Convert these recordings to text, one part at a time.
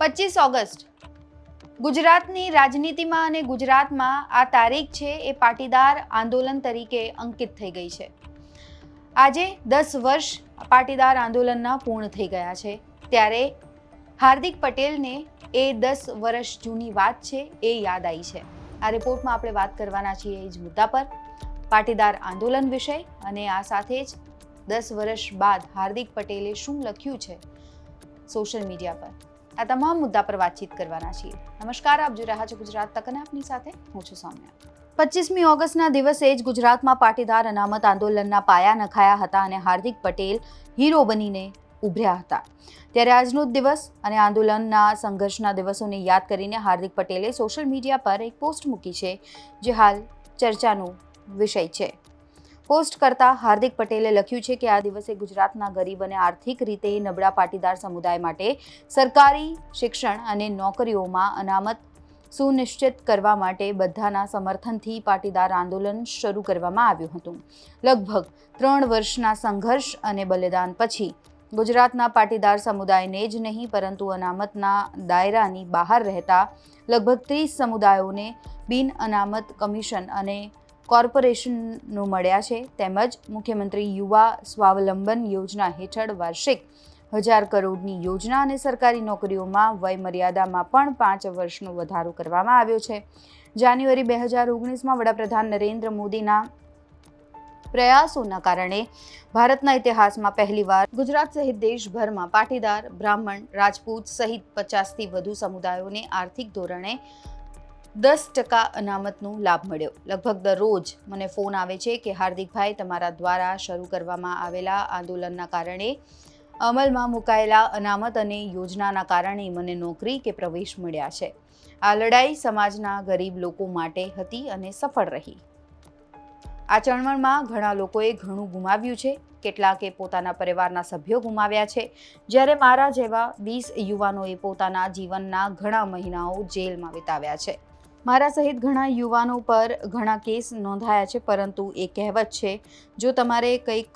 પચીસ ઓગસ્ટ. ગુજરાતની રાજનીતિમાં અને ગુજરાતમાં આ તારીખ છે એ પાટીદાર આંદોલન તરીકે અંકિત થઈ ગઈ છે. આજે દસ વર્ષ પાટીદાર આંદોલનના પૂર્ણ થઈ ગયા છે. ત્યારે હાર્દિક પટેલને એ દસ વર્ષ જૂની વાત છે એ યાદ આવી છે. આ રિપોર્ટમાં આપણે વાત કરવાના છીએ એ જ મુદ્દા પર. પાટીદાર આંદોલન વિષય અને આ સાથે જ દસ વર્ષ બાદ હાર્દિક પટેલે શું લખ્યું છે સોશિયલ મીડિયા પર? આ તમામ મુદ્દા પર વાતચીત કરવાના છીએ. નમસ્કાર, આપ જોઈ રહ્યા છો ગુજરાત તક અને આપની સાથે હું છું સૌમ્યા. પચીસમી ઓગસ્ટના દિવસે જ ગુજરાતમાં પાટીદાર અનામત આંદોલનના પાયા નખાયા હતા અને હાર્દિક પટેલ હીરો બનીને ઉભર્યા હતા. ત્યારે આજનો જ દિવસ અને આંદોલનના સંઘર્ષના દિવસોને યાદ કરીને હાર્દિક પટેલે સોશિયલ મીડિયા પર એક પોસ્ટ મૂકી છે, જે હાલ ચર્ચાનો વિષય છે. પોસ્ટ કરતા હાર્દિક પટેલે લખ્યું છે કે આ દિવસે ગુજરાતના ગરીબ અને આર્થિક રીતે નબળા પાટીદાર સમુદાય માટે સરકારી શિક્ષણ અને નોકરીઓમાં અનામત સુનિશ્ચિત કરવા માટે બધાના સમર્થનથી પાટીદાર આંદોલન શરૂ કરવામાં આવ્યું હતું. લગભગ ત્રણ વર્ષના સંઘર્ષ અને બલિદાન પછી ગુજરાતના પાટીદાર સમુદાયને જ નહીં, પરંતુ અનામતના દાયરાની બહાર રહેતા લગભગ ત્રીસ સમુદાયોને બિન અનામત કમિશન અને કોર્પોરેશનનો મળ્યા છે. તેમજ મુખ્યમંત્રી યુવા સ્વાવલંબન યોજના હેઠળ વાર્ષિક હજાર કરોડની યોજના અને સરકારી નોકરીઓમાં વય મર્યાદામાં પણ પાંચ વર્ષનો વધારો કરવામાં આવ્યો છે. જાન્યુઆરી બે હજાર ઓગણીસમાં વડાપ્રધાન નરેન્દ્ર મોદીના પ્રયાસોના કારણે ભારતના ઇતિહાસમાં પહેલીવાર ગુજરાત સહિત દેશભરમાં પાટીદાર, બ્રાહ્મણ, રાજપૂત સહિત પચાસથી વધુ સમુદાયોને આર્થિક ધોરણે દસ ટકા અનામતનો લાભ મળ્યો. લગભગ દરરોજ મને ફોન આવે છે કે, હાર્દિકભાઈ, તમારા દ્વારા શરૂ કરવામાં આવેલા આંદોલનના કારણે અમલમાં મુકાયેલા અનામત અને યોજનાના કારણે મને નોકરી કે પ્રવેશ મળ્યા છે. આ લડાઈ સમાજના ગરીબ લોકો માટે હતી અને સફળ રહી. આ ચળવળમાં ઘણા લોકોએ ઘણું ગુમાવ્યું છે. કેટલાકે પોતાના પરિવારના સભ્યો ગુમાવ્યા છે. જ્યારે મારા જેવા વીસ યુવાનોએ પોતાના જીવનના ઘણા મહિનાઓ જેલમાં વિતાવ્યા છે. મારા સહિત ઘણા યુવાનો પર ઘણા કેસ નોંધાયા છે, પરંતુ એ કહેવત છે, જો તમારે કંઈક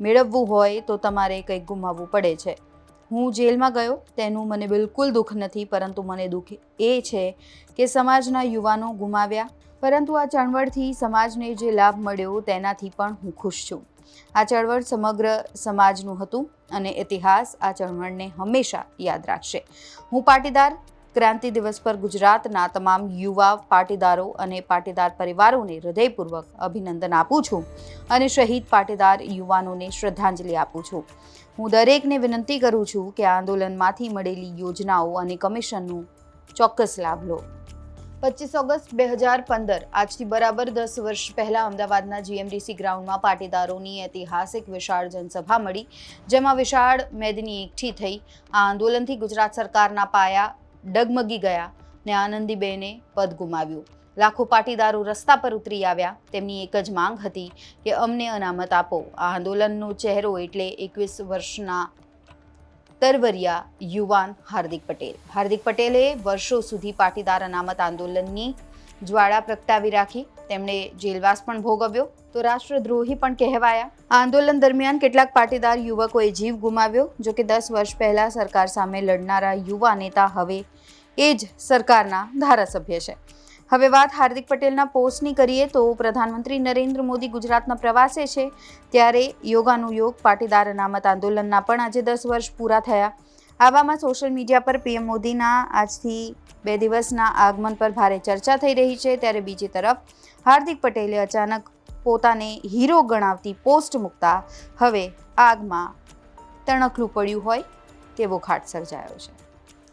મેળવવું હોય, તો તમારે કંઈક ગુમાવવું પડે છે. હું જેલમાં ગયો, તેનું મને બિલકુલ દુઃખ નથી, પરંતુ મને દુઃખ એ છે કે સમાજના યુવાનો ગુમાવ્યા, પરંતુ આ ચળવળથી સમાજને જે લાભ મળ્યો, તેનાથી પણ હું ખુશ છું. આ ચળવળ સમગ્ર સમાજનું હતું અને ઇતિહાસ આ ચળવળને હંમેશા યાદ રાખશે. હું પાટીદાર ક્રાંતિ દિવસ પર ગુજરાતના તમામ યુવા, પાટીદારો અને પાટીદાર પરિવારોને હૃદયપૂર્વક અભિનંદન આપું છું અને શહીદ પાટીદાર યુવાનોને શ્રદ્ધાંજલિ આપું છું. હું દરેકને વિનંતી કરું છું કે આંદોલનમાંથી મળેલી યોજનાઓ અને કમિશનનું ચોક્કસ લાભ લો. પચીસ ઓગસ્ટ બે હજાર પંદર, આજથી બરાબર દસ વર્ષ પહેલા અમદાવાદના જીએમડીસી ગ્રાઉન્ડમાં પાટીદારોની ઐતિહાસિક વિશાળ જનસભા મળી, જેમાં વિશાળ મેદની એકઠી થઈ આ આંદોલનથી ગુજરાત સરકારના પાયા ડગમગી ગયા ને આનંદીબેને પદ ગુમાવ્યું. લાખો પાટીદારો રસ્તા પર ઉતરી આવ્યા. તેમની એક જ માંગ હતી કે અમને અનામત આપો. આ આંદોલનનો ચહેરો એટલે એકવીસ વર્ષના તરવરિયા યુવાન હાર્દિક પટેલ. હાર્દિક પટેલે વર્ષો સુધી પાટીદાર અનામત આંદોલનની જ્વાળા પ્રગટાવી રાખી. તેમણે જેલવાસ પણ ભોગવ્યો. તો રાષ્ટ્રદ્રોહી પણ કહેવાયા. આંદોલન દરમિયાન કેટલાક પાટીદાર યુવકોએ જીવ ગુમાવ્યો, જો કે દસ વર્ષ પહેલાં સરકાર સામે લડનારા યુવા નેતા હવે એ જ સરકારના ધારાસભ્ય છે. હવે વાત હાર્દિક પટેલના પોસ્ટની કરીએ તો પ્રધાનમંત્રી નરેન્દ્ર મોદી ગુજરાતના પ્રવાસે છે. ત્યારે યોગાનુયોગ, પાટીદાર અનામત આંદોલનના પણ આજે દસ વર્ષ પૂરા થયા. આવામાં સોશિયલ મીડિયા પર પીએમ મોદીના આજથી બે દિવસના આગમન પર ભારે ચર્ચા થઈ રહી છે. ત્યારે બીજી તરફ હાર્દિક પટેલે અચાનક પોતાને હીરો ગણાવતી પોસ્ટ મૂકતા હવે આગમાં તણખલું પડ્યું હોય તેવો ઘાટ સર્જાયો છે.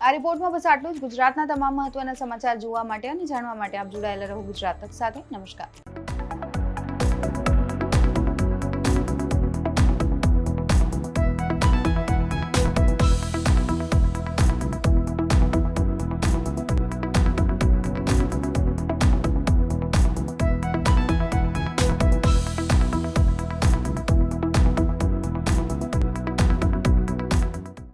આ રિપોર્ટમાં બસ આટલું જ. ગુજરાતના તમામ મહત્વના સમાચાર જોવા માટે અને જાણવા માટે આપ જોડાયેલા રહો ગુજરાત તક સાથે. નમસ્કાર.